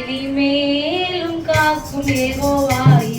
இனிமேலும் காக்கும் ஏகோவாயிரே இந்த